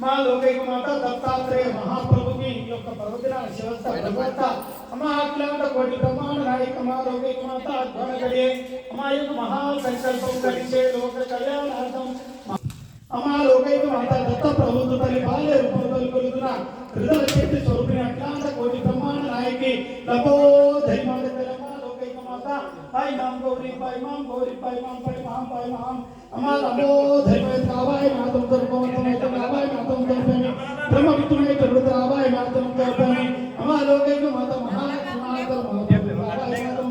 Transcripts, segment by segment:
మా లోకైక మాత దత్తాత్రేయ మహాప్రభుకి ఈ యొక్క పర్వదిన శివస్థ భగవత అమ్మా అఖిలాండ కోటి బ్రహ్మాండ నాయక మా లోకైక మాత అధ్వన గడియే అమ్మ యొక్క మహా సంకల్పం గడిచే లోక కళ్యాణార్థం అమ్మా లోకైక మాత దత్త ప్రభుత్వ తల్లి బాల్య రూపంలో కొలుగున హృదయ శక్తి స్వరూపిణి అఖిలాండ కోటి బ్రహ్మాండ నాయకి లభో ధైర్మాత తెలమ్మ లోకైక మాత. పై మాం గౌరీ పై మాం గౌరీ పై మాం పై మాం పై మాం. అమ్మ లభో ధైర్మాత కావాయ మాతం దర్భవంతమైతే కావాయ మాతం దర్భని బ్రహ్మ విద్యునైతే రుద్రావాయ మాతం దర్భని అమ్మ లోకైక మాత మహాలక్ష్మి మాతం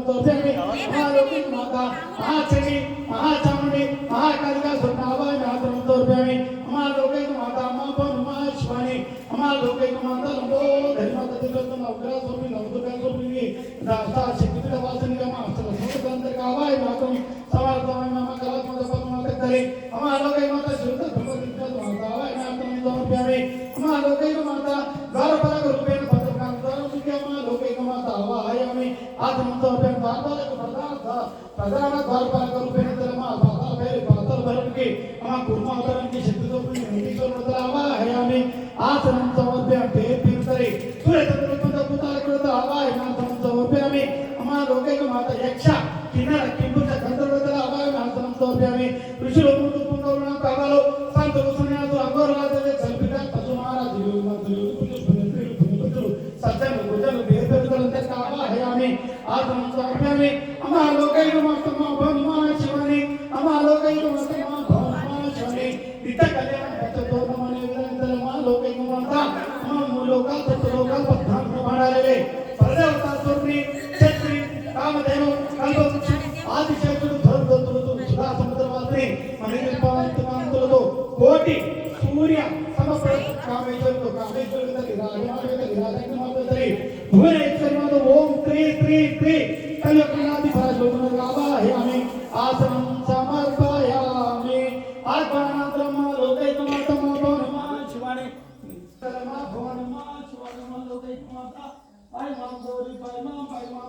దర్భని అమ్మ లోకైక మాత మహాచరి మహాచాముండి మహాకాళికా స్వర్ణావాయ మాతం దర్భని అమ్మ లోకైక మాత అమ్మ పౌర్ణమా శివాని అమ్మ లోకైక మాత లంబో ధైర్మాత దిగతం అగ్రా స్వామి నవదుర్గా స్వామి దాస్తా శక్తిపీఠ వాసనిగా మా అష్టల సూత్రంతర కావాయ మాతం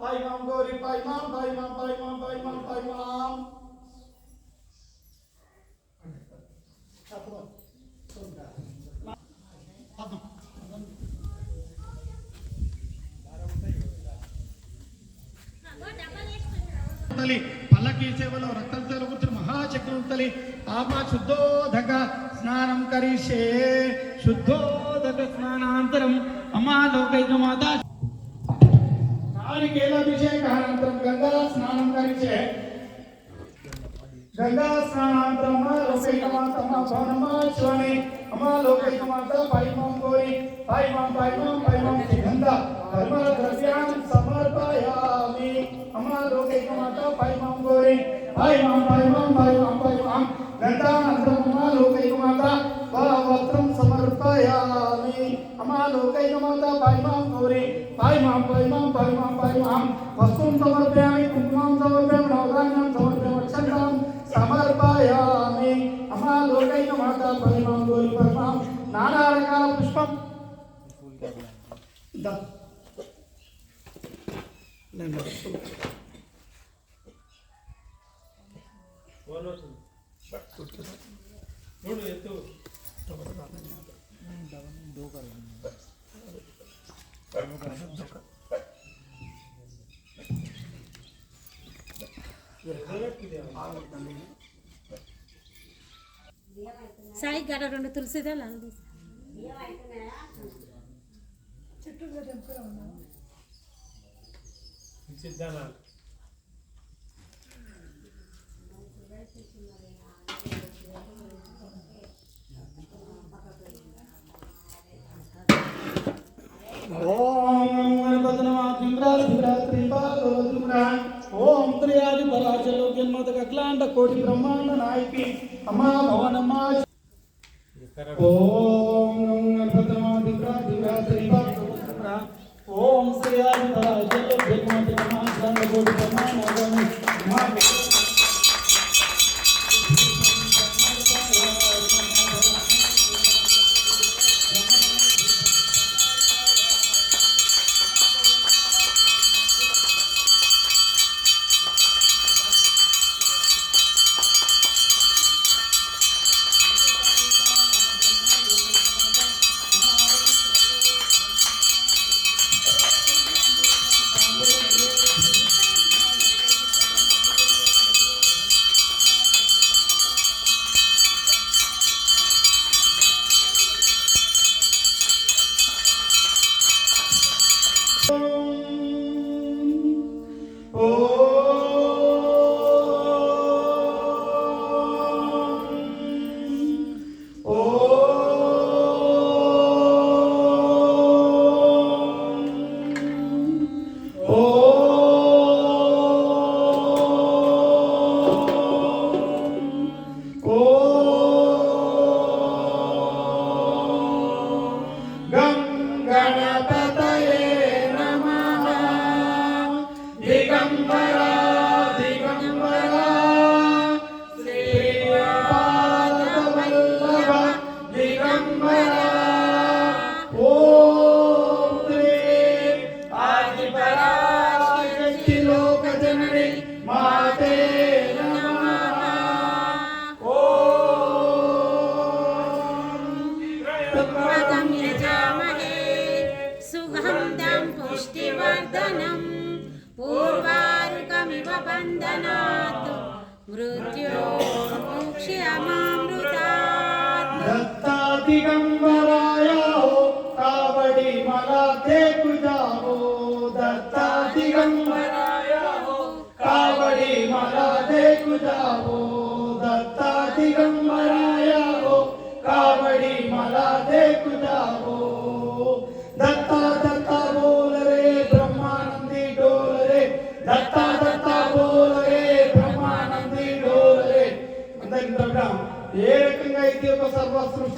మాట పై మాం గౌరి పై మాం పై మాం పై మాం పై మాం పై మాం పల్లకి సేవలో రక్తం సేవలు కూర్చుని మహాచక్రం తల్లి శుద్ధోదక స్నానం కరిషే. శుద్ధోదక స్నానాంతరం అమ్మా లోకైక మాత నారికేలాభిషేకానంతరం గంగా స్నానం కరిషే గంగా స్నానాంతరం లోకైక మాత మా భవనమా శివని అమ్మ లోకైక మాత పైమం కోరి పైమం పైమం పైమం సుగంధ కర్మల ద్రవ్యాన్ని సమర్పయామి అమ్మ లోకైక మాత పైమం కోరి పైమం పైమం పైమం పైమం గంగానందం అమ్మ లోకైక మాత వస్త్రం సమర్పయామి అమ్మ లోకైక మాత పైమం కోరి పైమం పైమం పైమం పైమం వస్త్రం సమర్పయామి కుంకుమం సమర్పయామి నవధాన్యం సమర్పయామి అక్షంతం సమర్పయామి అమ్మా లోకైక మాత పరిమాం గోరి పరిమాం నానా రకాల పుష్పం దా. సాయి గడ రెండు తులసిదాలు అంది. చుట్టూ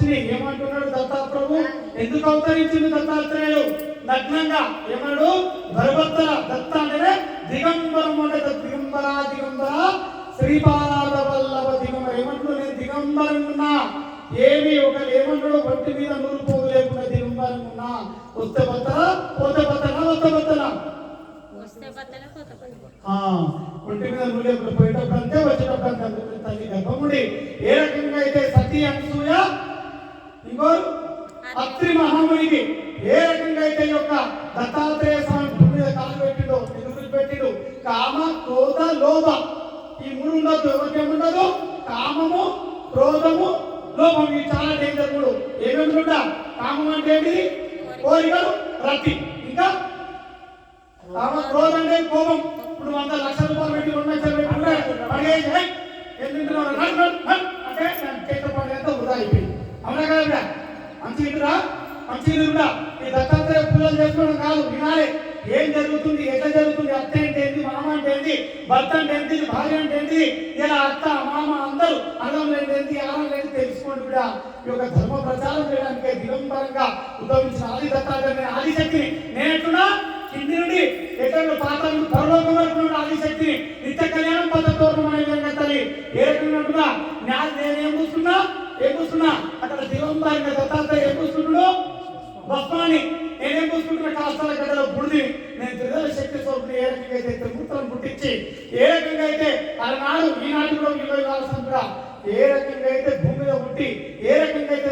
సృష్టిని ఏమంటున్నాడు దత్తా ప్రభు ఎందుకు అవతరించింది దత్తాత్రేయుడు నగ్నంగా ఏమన్నాడు? భరభత్తల దత్త అంటే దిగంబరం అంటే దిగంబర దిగంబర శ్రీపాద వల్లభ దిగంబర. ఏమంటున్నాడు? నేను దిగంబరం ఉన్నా ఏమి ఒక ఏమంటాడు ఒంటి మీద నూరు పోగు లేకుండా దిగంబరం ఉన్నా వస్తే బత్తల పోతే బత్తల వస్తే కొత్త బత్తల ఆ, ఒంటి మీద లేకుండా పోయేటప్పుడు అంతే వచ్చేటప్పుడు అంతే. తల్లి గర్భముడి ఏ రకంగా అయితే సతీ అనసూయ ఇంకో అత్రి మహామునికి ఏ రకంగా అయితే యొక్క దత్తాత్రేయ స్వామి భూమి మీద కాలు పెట్టిండో ఎదురు పెట్టిండు కామ క్రోధ లోభ ఈ మూడు ఉండదు ఎవరికి ఏముండదు కామము క్రోధము లోపం ఇవి చాలా డేంజర్ మూడు. ఏమేమి కామం అంటే ఏంటిది? కోరికలు రతి. ఇంకా? కామ క్రోధం అంటే కోపం. ఇప్పుడు వంద లక్షల రూపాయలు పెట్టి రెండు లక్షలు పెట్టి ఉంటే పడేసి, "హై, అంటే చేత పడేంత వృధా అయిపోయింది. అవునా కదా మంచి ఇంటురా మంచి ఇంటురా ఈ దత్తాత్రేయ పూజలు చేసుకోవడం కాదు వినాలి. ఏం జరుగుతుంది ఎట్లా జరుగుతుంది అత్త అంటే ఏంటి మామ అంటే ఏంటి భర్త అంటే ఏంటి భార్య అంటే ఏంటి ఇలా అత్త మామ అందరూ అన్నం లేదు ఏంటి ఆనం లేదు తెలుసుకోండి కూడా ఈ యొక్క ధర్మ ప్రచారం చేయడానికి దిగంబరంగా ఉద్భవించిన ఆది దత్తాత్రేయ ఆదిశక్తిని. శక్తిని కింది నుండి ఎక్కడ పాత పరలోకం వరకు ఉన్న ఆదిశక్తిని. నిత్య కళ్యాణం పద్ధతోరణం అనే విధంగా తల్లి ఏ రకంగా నేనేం చూస్తున్నా? ఏం కూస్తున్నా అక్కడ దిగంబరంగా దత్తాత్రేయ ఏం కూస్తున్నాడు భస్మాన్ని నేనేం కూర్చుంటున్న కాస్తాల గడ్డలో బుడిది. నేను త్రిదల శక్తి స్వరూపుని ఏ రకంగా అయితే త్రిమూర్తులను పుట్టించి ఏ రకంగా అయితే అలనాడు ఈనాటి కూడా ఇరవై కాల్సిన కూడా ఏ రకంగా అయితే భూమి మీద ఉండి ఏ రకంగా అయితే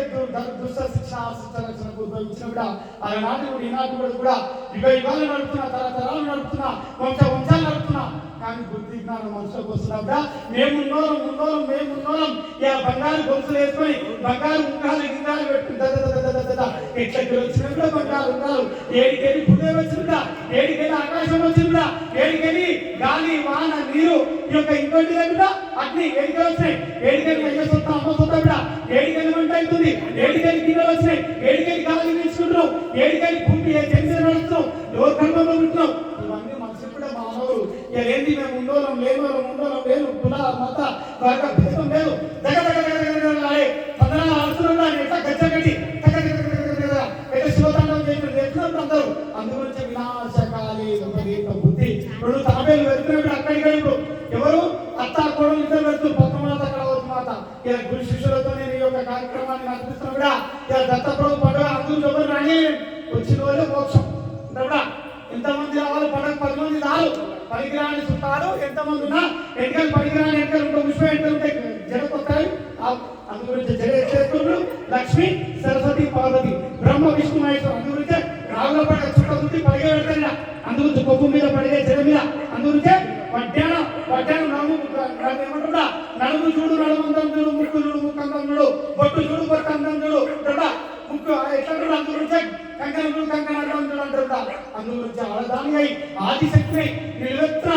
దుష్ట శిక్ష శిక్ష ఉపయోగించిన ఉద్భవించిన కూడా ఆనాటి కూడా ఈనాటి కూడా కూడా యుగ యుగాలు నడుపుతున్నా తరతరాలు నడుపుతున్నా వంశ వంశాలు నడుపుతున్నా. కానీ బుద్ధి జ్ఞానం మనుషులకు వస్తున్నా మేము ఉన్నోరం ఉన్నోరం మేము ఉన్నోరం ఇక బంగారు గొలుసులు వేసుకొని బంగారు ఉంగాలు గింగాలు పెట్టుకుని ఎట్లకి దద కూడా బంగారు ఉంగాలు ఏడికెళ్ళి పుణ్యం వచ్చిందా ఏడికెళ్ళి ఆకాశం వచ్చిందా ఏడికెళ్ళి గాలి వాన నీరు ఈ యొక్క ఇంకోటి లేకుండా అగ్ని ఏడికెళ్ళి వచ్చినాయి. ఏడికెళ్ళి అయ్య సొంత అమ్మ సొంత బిడ్డ ఏడికెళ్ళి వంట అవుతుంది. ఏడికెళ్ళి గిన్నెలు వచ్చినాయి. ఏడికెళ్ళి గాలి పీల్చుకుంటున్నాం ఏడికెళ్ళి భూమి ఏ జన్మ ఎవరు కర్మంలో ఉంటున్నాం ఇవన్నీ మనసు కూడా మానవులు ఇక ఏంటి మేము ఉండోలం లేనోలం ఉండోళం లేదు కుల మత వర్గ భేదం లేదు దగ దగ దగ దగ దగ లాడే పదనాలు ఆడుతున్నా ఎట్లా గచ్చ కట్టి దగ దగ దగ దగ దగ దగ ఎట్లా శివతాండవం చేసిన ఎట్లున్నారు అందరూ అందుగురించి వినాశకాలి విపరీత బుద్ధి రెండు తాబేలు వెళ్తున్నప్పుడు అక్కడికి ఇప్పుడు ఎవరు అత్త కోడలు ఇద్దరు వెళ్తూ పద్మమాత కళవతి మాత ఇలా గురు శిష్యులతో నేను ఈ యొక్క కార్యక్రమాన్ని నడిపిస్తున్నా కూడా ఇలా దత్తప్రభు పండుగ అందరూ ఎవరు రాని వచ్చిన వాళ్ళే మోక్షం ఉంటాడా ఎంతమంది రావాలి పండుగ పది మంది రారు పనికిరాని చుట్టాలు ఎంతమంది ఉన్నా ఎన్నికలు పనికిరాని ఎన్నికలు ఉంటే పుష్ప ఎన్నికలు ఉంటే జడకొస్తాయి అందు గురించి జడ చేతులు లక్ష్మి సరస్వతి పార్వతి బ్రహ్మ విష్ణు మహేశ్వరు అందు గురించే రాగుల పండుగ చుట్ట చుట్టి పడిగే పెడతారు అందు గురించి కొవ్వు మీద పడిగే జడ మీద అందు గురించే వడ్డానం వడ్డానం నడుము నడుము ఏమంటున్నా నడుము చూడు నడుమందం చూడు ముక్కు చూడు ముక్కందం చూడు బొట్టు చూడు బొట్టు అందం చూడు కదా ముక్కు ఎట్లా అందు గురించే కంకణ చూడు కంకణ అడ్డం చూడు అంటారుట అందు గురించి అవధాని అయి ఆదిశక్తి ఈ యొక్క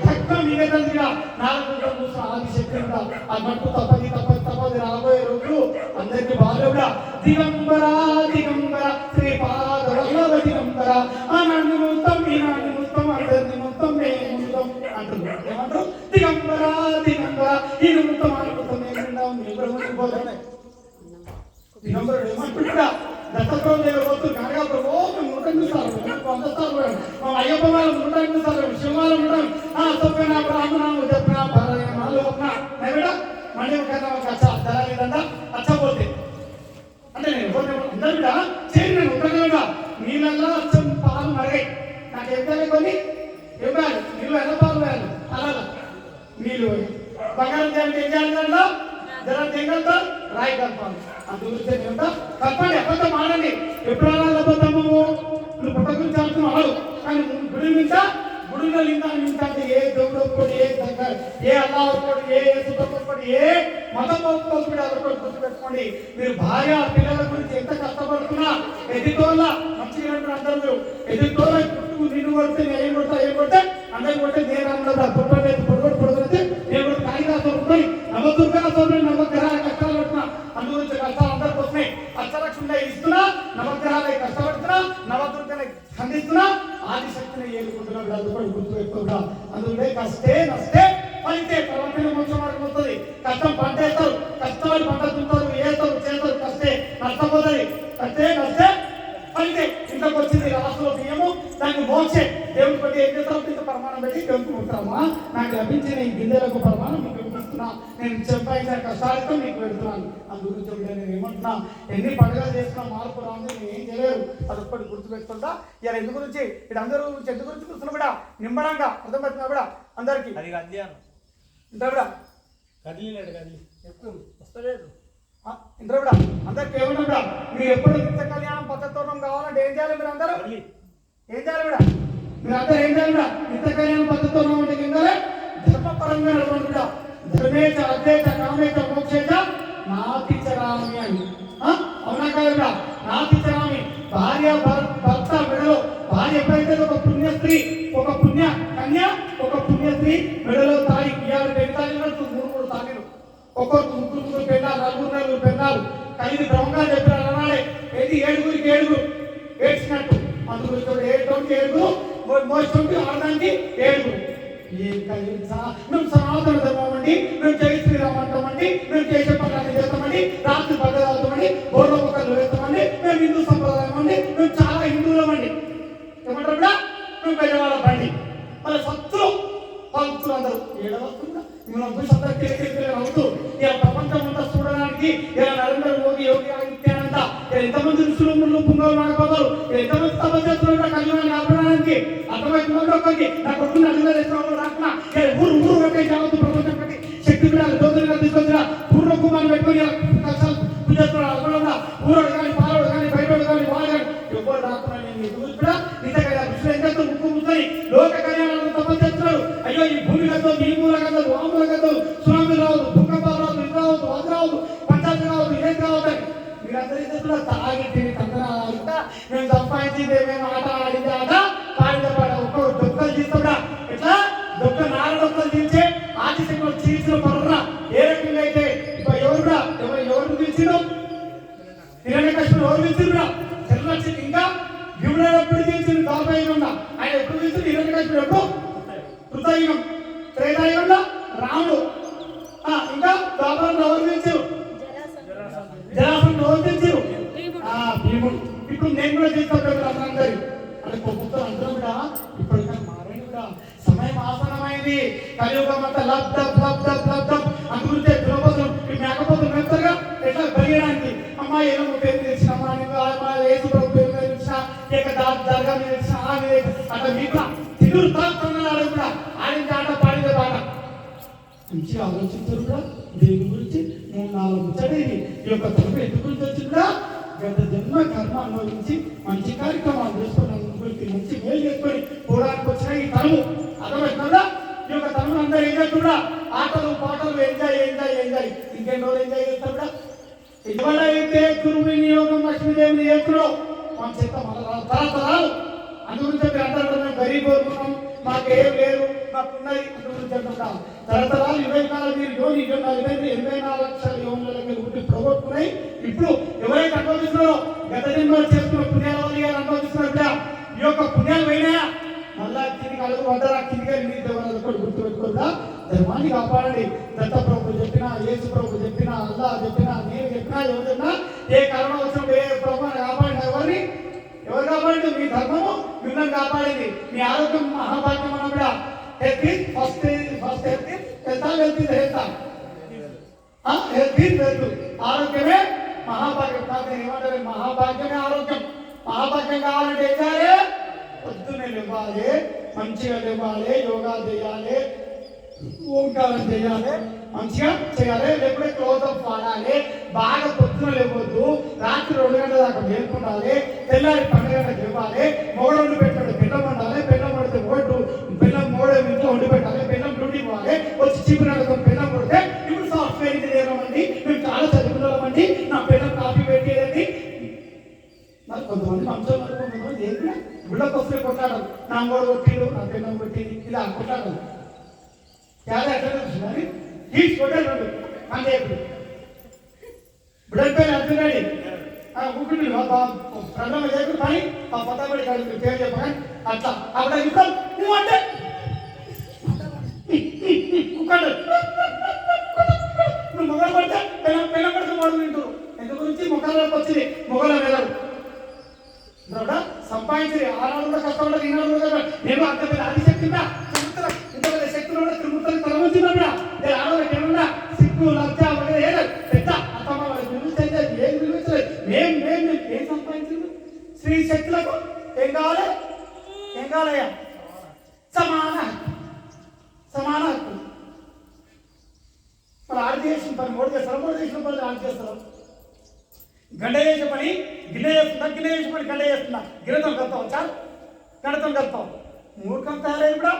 భక్త మిగతదిగా నాలుగు చూసిన ఆదిశక్తి కూడా ఆ మట్టు తప్పది తప్పది తప్పది రాబోయే రోజులు అందరికీ బాగా దిగంబరాది దిగంబర శ్రీపాద వల్లభ దిగంబర ఆ నన్ను మొత్తం ఈ నాన్ని మొత్తం అందరిని మొత్తం మేము మొత్తం అంటున్నారు ఏమంటారు దిగంబర దిగంబర ఈ మొత్తం అనుకుంటాం మేము మేము బ్రహ్మకి పోతున్నాయి దిగంబరుడు ఏమంటున్నాడా దత్తప్రభు దగ్గర వస్తూ కనగా ప్రభు మేము నూట ఎనిమిది సార్లు మేము వంద సార్లు పోయాం. మా అయ్యప్ప వాళ్ళు నూట ఎనిమిది సార్లు పోయాం. శివాలు ఉంటాం ఆ చెప్పిన బ్రాహ్మణ చెప్పిన నాలుగు చెప్పిన మళ్ళీ ఒక ఒక అచ్చ ధర లేదంట అచ్చ పోతే. అంటే నేను పోతే అందరూ కూడా చేయండి నేను ఉంటాను నీళ్ళల్లో అచ్చం పాలు మరగాయి. నాకు ఎంత కొన్ని ఇవ్వాలి నీళ్ళు ఎంత పాలు వేయాలి అలా నీళ్ళు బంగారం చేయాలంటే ఏం చేయాలి దాంట్లో? జర తెగలుతా రాయి కలపాలి. అందుగురించి ఎంత కలపండి అబద్ధం ఆడండి ఎప్పుడు ఆడాలి అబద్ధము నువ్వు పుట్ట గురించి ఆడు కానీ గుడి మీద గుడిలో లింగా ఏ దేవుడు ఒప్పుకోడు ఏ ఏ అల్లా ఒప్పుకోడు ఏ యేసు ఒప్పుకోడు ఏ మతం ఒప్పుకోడు అదొకటి గుర్తుపెట్టుకోండి. మీరు భార్య పిల్లల గురించి ఎంత కష్టపడుతున్నా ఎదుటోళ్ళ మంచిగా అందరూ ఎదుటోళ్ళ చుట్టూ నిన్ను కొడితే నేను ఏం కొడతా ఏం కొడితే అందరికి కొడితే నేను అన్నదా పుట్టలేదు పొడగొట్టు పొడగొడితే నేను కూడా కాగితాలు నమ్మదుర్గా నవదుర్గాలు నమ్మగ్రహాల కష్టాలు పడుతున్నా. అందుగురించి కష్టాలు అందరికి వస్తున్నాయి. అష్టలక్ష్మి ఇస్తున్నా నవగ్రహాలై కష్టపడుతున్నా నవదుర్గని ఖండిస్తున్నా ఆదిశక్తిని ఏలుకుంటున్నా అందుకని గుర్తు పెట్టుకుంటా అందుకే కష్టే నష్టే ఫలితే ప్రవర్తన కొంచెం వరకు వస్తుంది. కష్టం పంట వేస్తారు కష్టపడి పంట తింటారు వేస్తారు చేస్తారు కష్టే నష్టపోతుంది కష్టే నష్టే ఫలితే ఇంట్లోకి వచ్చింది రాష్ట్రంలో బియ్యము దాన్ని మోక్షే దేవుడి బట్టి ఏం చేస్తాం ఇంత ప్రమాణం పెట్టి దేవునికి నాకు లభించిన ఈ గింజలకు ప్రమాణం ఇస్తున్నా నేను చెప్పాల్సిన కష్టాలతో మీకు పెడుతున్నాను. అందు గురించి నేను ఏమంటున్నా? ఎన్ని పండుగలు చేస్తున్నా మార్పు రాదు నేను ఏం చేయలేరు అది ఒక్కటి గుర్తుపెట్టుకుంటా. ఇలా ఎందు గురించి ఇక్కడ అందరూ చెట్టు గురించి చూస్తున్నా కూడా నిమ్మడంగా అర్థమవుతున్నా కూడా అందరికి. అది కళ్యాణం ఇంత కూడా. కదిలినాడు కదిలి. ఎప్పుడు? వస్తలేదు. ఇంత కూడా. అందరికి ఏమన్నా కూడా? మీరు ఎప్పుడు నిత్య కళ్యాణం పద్ధతితో కావాలంటే ఏం చేయాలి మీరు అందరూ? ఏం చేయాలి కూడా? మీరు అందరూ ఏం చేయాలి కూడా? నిత్య కళ్యాణ పద్ధతితో ఉంటే ఏం చేయాలి? ధర్మపరంగా నడవండి కూడా. ధర్మేచ అద్వైత కామేత మోక్షేత నాతిచరామి అని. అవునా కాదురా? నాతిచరామి భార్య భర్త మెడలో. భార్య ఎప్పుడైతే ఒక పుణ్య స్త్రీ ఒక పుణ్య కన్య ఒక పుణ్య స్త్రీ మెడలో తాయి ఇవాళ పెళ్ళి మూడు మూడు తాగిరు ఒక్కొక్క ముగ్గురు ముగ్గురు పెళ్ళారు నలుగురు నలుగురు పెళ్ళారు కలిగి బ్రహ్మంగా చెప్పారు అన్నాడే ఏది ఏడుగురికి ఏడుగురు ఏడ్చినట్టు. అందుగురించి కూడా ఏడుగురు మో- ఆడడానికి ఏడుగురు ఏం కలిగి మేము సనాతన ధర్మం అండి మేము జై శ్రీరామ్ అంటామండి మేము చేసే పనులన్నీ చేస్తామండి రాత్రి పగలు అవుతామండి బోర్ల మొక్కలు వేస్తామండి మేము హిందూ సంప్రదాయం అండి మేము చాలా హిందువులం అండి ఏమంటారు కూడా మేము పెద్దవాళ్ళ బండి మన సత్తులు భక్తులు అందరూ ఏడవస్తుందా మనం చూసి అందరూ కిలకిలకిల నవ్వుతూ ఇలా ప్రపంచం అంతా చూడడానికి ఇలా నరేంద్ర మోదీ యోగి ఆదిత్యానంద ఇలా ఎంతమంది ఋషులు ముళ్ళు పుంగలు నాగబాబాలు ఇలా ఎంతమంది తపస్సులు కళ్యాణాన్ని ఆపడానికి అర్థమవుతుందో ఒకరికి నా కొడుకుని అడిగిన దేశంలో రాకున్నా ఇలా ఊరు ఊరు ఒకటి జాగ్రత్త ప్రపంచం ఒకటి శక్తి పీడాలు దోదరిగా తీసుకొచ్చిన పూర్ణ కుమార్ పెట్టుకొని ఇలా కష్టాలు పూజేస్తున్నారు అక్కడ ఊరోడు కానీ పాలోడు కానీ బయటోడు కానీ వాళ్ళు కానీ ఎవరు రాకుండా నేను ఎదురు కూడా నిజంగా ఋషులు ఎంత ముక్కు ముక్కని లోక కళ్యాణాలను తపస్సు చేస్తున్నాడు అయ్యో భూమిగతో భీముల గతో రాముల గతో సునామీ రావద్దు భూకంపాలు రావద్దు ఇది రావద్దు అది రావద్దు పంచాయతీ రావద్దు ఏం రావద్దు మీరందరూ కూడా తాగి తిని తందనాలంతా మేము సంపాదించింది ఏదో నువ్వు పేరు తెచ్చిన మా దర్గా మీద అట్లా మీకు తిరుగురు తాగుతున్నాడు కూడా. ఆడింది ఆట పాడింది పాట మంచిగా ఆలోచించారు కూడా. దేని గురించి? మూడు నాలుగు ముచ్చటేది ఈ యొక్క తరపు ఎందుకు గురించి వచ్చి గత జన్మ కర్మ అనుభవించి మంచి కార్యక్రమాలు చేసుకొని అనుభవించి మంచి మేలు చేసుకొని పోవడానికి వచ్చిన ఈ తరము అర్థమవుతుందా ఈ యొక్క తరము అందరూ ఏం చేస్తున్నా ఆటలు పాటలు ఎంజాయ్ ఎంజాయ్ ఎంజాయ్ ఇంకెన్ని రోజులు ఎంజాయ్ చేస్తారు కూడా ఎవరైతే గురు వినియోగం లక్ష్మీదేవిని చేస్తుడో మన చేత మన రా- తరతరాలు అందుగురించి మీరు అందరూ కూడా మేము గరీబ్ కోరుకున్నాం మాకేం లేదు మాకు ఉన్నాయి అందుగురించి అంటున్నాం తరతరాలు ఇరవై నాలుగు మీరు యోని ఇరవై నాలుగు ఇరవై ఎనభై నాలుగు లక్షల యోనులకి ఉండి కాబట్టి ఇప్పుడు ఎవరైతే అనుభవిస్తున్నారో గత జన్మలో చేసుకున్న పుణ్యాల వల్ల ఇవాళ అనుభవిస్తున్నారు కూడా ఈ యొక్క పుణ్యాలు పోయినాయా మళ్ళా కిందికి అడుగు పడ్డారా కిందికి వెళ్ళి మీరు గుర్తు పెట్టుకోదా ధర్మాన్ని కాపాడండి. దత్త ప్రభు చెప్పినా యేసు ప్రభు చెప్పినా అల్లా చెప్పినా నేను చెప్పినా ఎవరు చెప్పినా ఏ కరోనా వచ్చినప్పుడు ఏ ప్రభు కాపాడిన ఎవరిని? ఎవరు కాపాడింది మీ ధర్మము మిమ్మల్ని కాపాడింది. మీ ఆరోగ్యం మహాభాగ్యం అన్న కూడా health first first health health health health health health. ఆరోగ్యమే మహాభాగ్యం. కాదు ఏమంటారు మహాభాగ్యమే ఆరోగ్యం. మహాభాగ్యం కావాలంటే ఏం చేయాలి? పొద్దున్నే లేవాలి మంచిగా లేవాలి యోగా చేయాలి ఓంకారం చేయాలి మంచిగా చేయాలి. లేకపోతే క్లోజ్ అప్ వాడాలి. బాగా పొద్దున లేవద్దు. రాత్రి రెండు గంటల దాకా మేల్కొండాలి తెల్లారి పన్నెండు గంటలకు ఇవ్వాలి మొగడు వండి పెట్టాడు. బెల్లం వండాలి. బెల్లం పడితే ఓటు. బెల్లం మూడు ఇంట్లో వండి పెట్టాలి. బెల్లం డ్యూటీ పోవాలి వచ్చి చీపురు బెల్లం కొడితే ఇప్పుడు సాఫ్ట్వేర్ ఇంజనీర్ అండి మేము చాలా చదువుకున్నామండి నా బెల్లం కాఫీ పెట్టేదండి మరి కొంతమంది మంచోళ్ళు అనుకుంటున్నారు ఏంటి గుళ్ళకి వస్తే కొట్టాడు నా మూడు కొట్టిడు నా పిల్లలు కొట్టింది ఇలా కొట్టాడు చాలా ఎక్కడ తెలుస్తుంది తీసి కొట్టాడు అంటే బ్లడ్ పెయిన్ అంటున్నాడు ఊపిరి ప్రణామ చేయకు పని ఆ పతాబడి కాదు పేరు చెప్పగానే అట్లా. అక్కడ ఇంకా నువ్వు అంటే? కుక్కడు నువ్వు మొగలు పడితే పెళ్ళం పెళ్ళం పడితే మొదలు వింటారు ఎందుకు గురించి మొక్కలకు వచ్చింది. మొగల నెలలు బ్రడ సంపాదించి ఆనాడు కూడా కష్టపడ్డా ఈనాడు కూడా కష్టపడ్డా. నేను అంత పెద్ద ఆదిశక్తి ఉందా? ఇంత పెద్ద శక్తులు కూడా తిరుగుతుంది తల వచ్చిందా నేను ఆడవాళ్ళకి ఏమన్నా సిగ్గు లజ్జ వగైరా ఏం పెద్ద అత్తమ్మ వాళ్ళకి నిలుస్తుంది ఏం విలువించలేదు. మేం మేం మేం ఏం సంపాదించింది? స్త్రీ శక్తులకు ఏం కావాలి? ఏం కావాలయ్యా? సమాన సమాన హక్కు. మరి ఆడ చేసిన పని మూడు చేస్తారు. మూడు చేసిన పని ఆడ చేస్తారు. గడ్డ చేసే పని గిన్నె చేస్తున్నా గిన్నె చేసే పని గడ్డ చేస్తున్నా. గిన్నెతో కలుతావు చాలు గండతో కలుతావు మూర్ఖం తయారై కూడా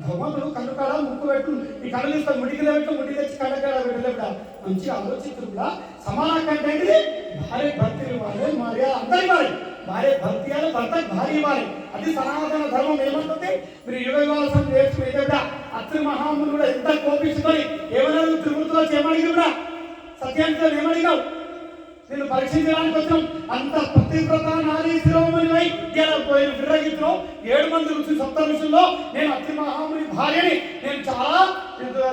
భగవంతుడు కళ్ళు కాడ ముక్కు పెట్టు ఈ కళ్ళు ఇస్తాడు ముడికిలో పెట్టు ముడి తెచ్చి కళ్ళ కాడ పెట్టలే కూడా మంచిగా ఆలోచించు కూడా సమాన కంటే భార్య భక్తి ఇవ్వాలి మర్యాద అందరి ఇవ్వాలి భార్య భక్తి ఇవ్వాలి భర్త భార్య ఇవ్వాలి అది సనాతన ధర్మం ఏమంటుంది? మీరు యుగ వివాసం నేర్చుకునే కూడా అత్రి మహాములు కూడా ఎంత కోపించుకొని ఏమన్నా త్రిమూర్తిలో చేయమడిగి కూడా సత్యాంశం ఏమడిగావు? నేను పరీక్షించడానికి వచ్చాం. అంత పతివ్రత నారీ శిరోమణిపై ఇలా పోయిన విర్రగిత్తులో ఏడు మంది రుచి సప్త ఋషుల్లో నేను అతి మహాముని భార్యని నేను చాలా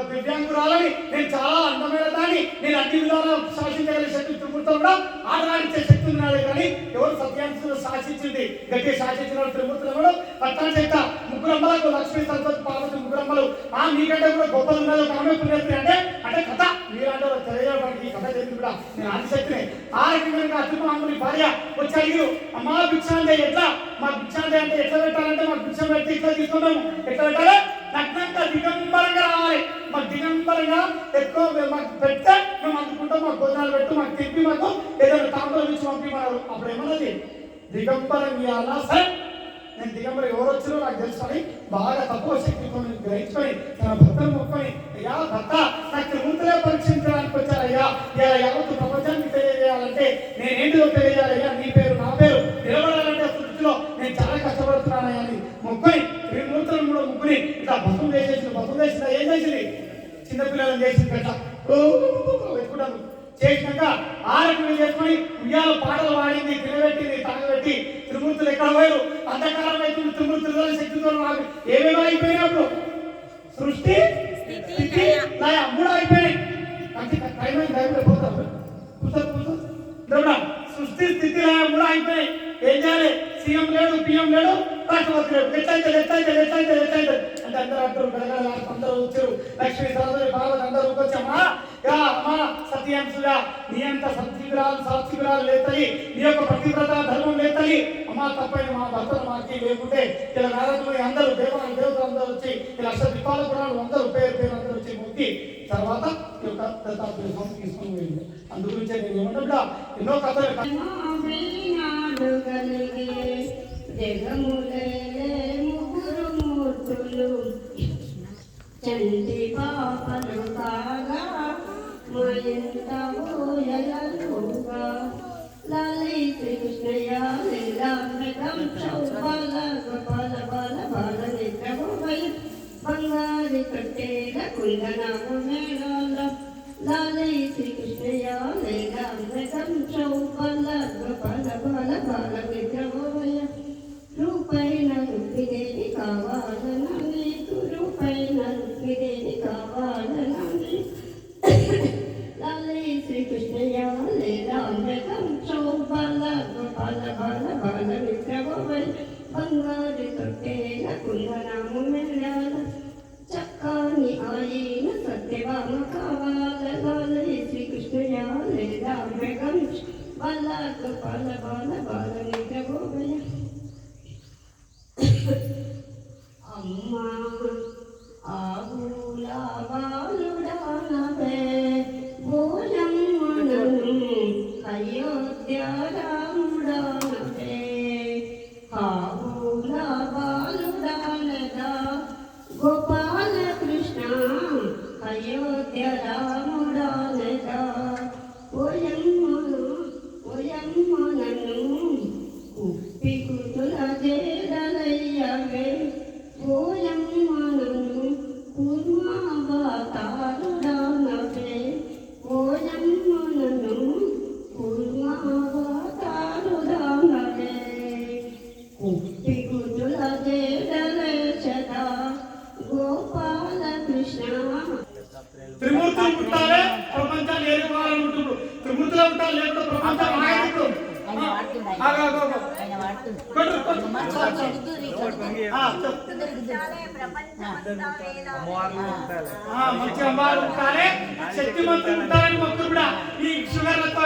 దివ్యాంగురాలని నేను చాలా అందమైన దాన్ని నేను అన్ని విధాలా శాసించగల శక్తి త్రిమూర్తం కూడా ఆడరాడిచ్చే శక్తి ఉన్నాడు కానీ ఎవరు సత్యాంశంలో శాసించింది? గట్టి శాసించిన త్రిమూర్తులు కూడా పట్టణ చెక్క ముగ్గురమ్మలకు లక్ష్మీ సరస్వతి పార్వతి ముగ్గురమ్మలు ఆ మీకంటే కూడా గొప్పలు ఉన్నది ఒక పుణ్యత్రి అంటే అంటే కథ. మీరంటే తెలియడానికి ఈ కథ తెలియదు కూడా. నేను ఆదిశక్తిని ఆ రకంగా అతిమాముని భార్య వచ్చి అడిగారు అమ్మా భిక్షాంతే ఎట్లా? మా భిక్షాంతే అంటే ఎట్లా పెట్టాలంటే మాకు భిక్షం పెట్టి ఇట్లా తీసుకుంటాము? ఎట్లా పెట్టాలి? నగ్నంగా దిగంబరంగా రావాలి. మాకు దిగంబరంగా ఎక్కువ మాకు పెడితే మేము అందుకుంటాం మాకు భోజనాలు పెట్టు మాకు తిప్పి మాకు ఏదైనా తాంబూలం ఇచ్చి పంపిమన్నారు. అప్పుడు ఏమన్నది? దిగంబరం ఇవ్వాలా సరే? నేను దిగంబరం ఎవరు వచ్చినో నాకు తెలుసుకొని బాగా తక్కువ శక్తితో గ్రహించుకొని తన భర్తను మొక్కుకొని అయ్యా భర్త నాకు ముందులే పరీక్షించడానికి వచ్చారయ్యా ఇలా యావత్తు ప్రపంచానికి తెలియజేయాలంటే నేనేంటిదో తెలియజేయాలయ్యా? నీ పేరు నా పేరు నిలబడాలంటే సృష్టిలో నేను చాలా కష్టపడుతున్నానయ్యా అని మొక్కుని త్రిమూర్తులను కూడా మొక్కుని ఇట్లా బతులు చేసేసి బతులు చేసిన ఏం చేసింది? చిన్నపిల్లలను చేసింది పెట్ట. పెట్టుకుంటాను చేసినాక ఆరోగ్యం చేసుకొని ఉయ్యాల పాటలు పాడింది తినబెట్టింది తాగబెట్టి త్రిమూర్తులు ఎక్కడ పోయారు? అంధకారం అవుతుంది త్రిమూర్తులు శక్తితో ఏమేమో అయిపోయినప్పుడు సృష్టి స్థితి లయ మూడు అయిపోయినాయి. అంటే టైం అయింది టైం పోతారు కూర్చో కూర్చో సృష్టి స్థితి లయ మూడు ఏం చేయాలి? సీఎం లేడు పిఎం లేడు రాష్ట్రపతి లేడు. ఎట్లయితే ఎట్లయితే ఎట్లయితే ఎట్లయితే అంటే అందరూ అంటారు గడగడ అందరూ వచ్చారు. లక్ష్మీ సరస్వతి పార్వతి అందరూ వచ్చామా యా అమ్మా సత్యాంశుగా నీ అంత సత్శిబిరాలు సత్శిబిరాలు లేతాయి. నీ యొక్క ప్రతివ్రత ధర్మం లేతాయి. అమ్మా తప్పైన మా భర్తలు మాకి లేకుంటే ఇలా నారదులు అందరూ దేవాలు దేవతలు అందరూ వచ్చి ఇలా అష్ట దీపాల పురాణాలు అందరూ పేరు పేరు అందరూ వచ్చి మొక్కి తర్వాత ఈ యొక్క దత్తాత్రేయ తీసుకుని వెళ్ళింది అందుగురించే నేను ఏమంటా ఎన్నో కథలు చంటి పాపలు కాగా లీలామృతం చౌబల గోపాల బాల బాల బంగారు కట్టేల కుందనము మేళాల లాలి శ్రీకృష్ణయ్య లీలామృతం చౌబల గోపాల బాల బాల విగ్రహమయ రూపైన రుక్మిదేవి కావాలన నీకు రూపైన రుక్మిదేవి కావాలన లాలయ శ్రీకృష్ణయ్య లీలామృతం చౌబల గోపాల బాల బాల విగ్రహమయ బంగారు కట్టేల కుందనము మేళాల చక్కాని ఆయన సత్యభామ కావాల లాలి శ్రీకృష్ణయ్య లీలామృతం బాల గోపాల బాల బాల విగ్రహమయ అమ్మా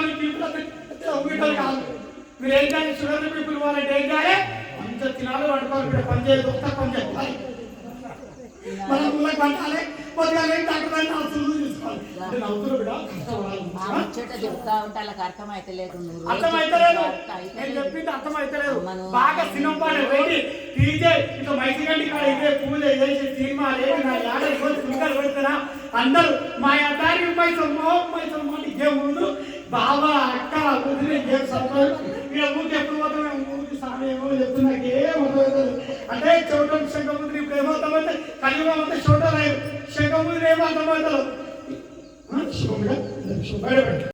లతో పీపుల్ కాదు. మీరు ఏం చేయాలి? షుగర్ పీపుల్ వాళ్ళంటే ఏం చేయాలి? మంచిగా తినాలి వండుకోవాలి ఇక్కడ పని చేయదు ఒక్క పని చేయాలి మన పిల్లలకు వండాలి కొద్దిగా ఏం అవసరం తీసుకోవాలి. నవ్వుతులు కూడా చెప్తా ఉంటే వాళ్ళకి అర్థమైతలేదు నేను. చెప్పింది బాగా సినిమా ఇట్లా కాడ ఇదే పూజ చేసి సినిమా లేదు నా యాడ ఇవ్వదు సింగల్ పెడతారా అందరూ మా ముందు బాబా అక్క వదిలే గేమ్ సంతోషం ఇక ఊరికి ఎప్పుడు పోతాం మేము ఊరికి ఏమో చెప్తున్నా ఏం అంటే చోటం శంఖముద్రి ఇప్పుడు ఏమవుతామంటే కలియుగం అంటే చోట లేదు శంఖముద్రి ఏమో అర్థమవుతుంది శివుడు